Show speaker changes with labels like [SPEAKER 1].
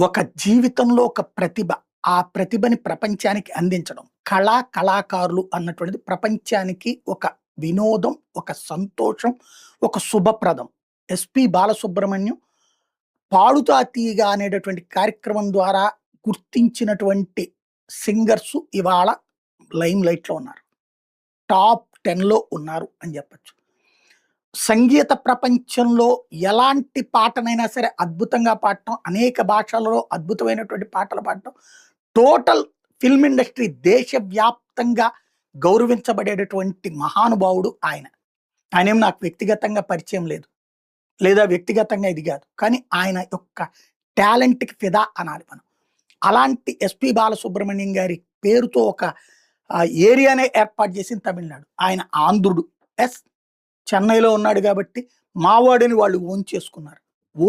[SPEAKER 1] ఒక జీవితంలో ఒక ప్రతిభ ఆ ప్రతిభని ప్రపంచానికి అందించడం. కళా కళాకారులు అన్నటువంటిది ప్రపంచానికి ఒక వినోదం ఒక సంతోషం ఒక శుభప్రదం. ఎస్పి బాలసుబ్రహ్మణ్యం పాడుతా తీగా అనేటటువంటి కార్యక్రమం ద్వారా గుర్తించినటువంటి సింగర్స్ ఇవాళ లైమ్ లైట్లో ఉన్నారు. టాప్ టెన్లో ఉన్నారు అని చెప్పచ్చు. సంగీత ప్రపంచంలో ఎలాంటి పాటనైనా సరే అద్భుతంగా పాడటం అనేక భాషలలో అద్భుతమైనటువంటి పాటలు పాడటం టోటల్ ఫిల్మ్ ఇండస్ట్రీ దేశవ్యాప్తంగా గౌరవించబడేటటువంటి మహానుభావుడు ఆయన. ఆయన ఏం నాకు వ్యక్తిగతంగా పరిచయం లేదు. లేదా వ్యక్తిగతంగా ఇది కాదు. కానీ ఆయన యొక్క టాలెంట్కి ఫిదా అనాలి మనం. అలాంటి ఎస్పి బాలసుబ్రహ్మణ్యం గారి పేరుతో ఒక ఏరియానే ఏర్పాటు చేసింది తమిళనాడు. ఆయన ఆంధ్రుడు. ఎస్ చెన్నైలో ఉన్నాడు కాబట్టి మావాడిని వాళ్ళు ఓన్ చేసుకున్నారు.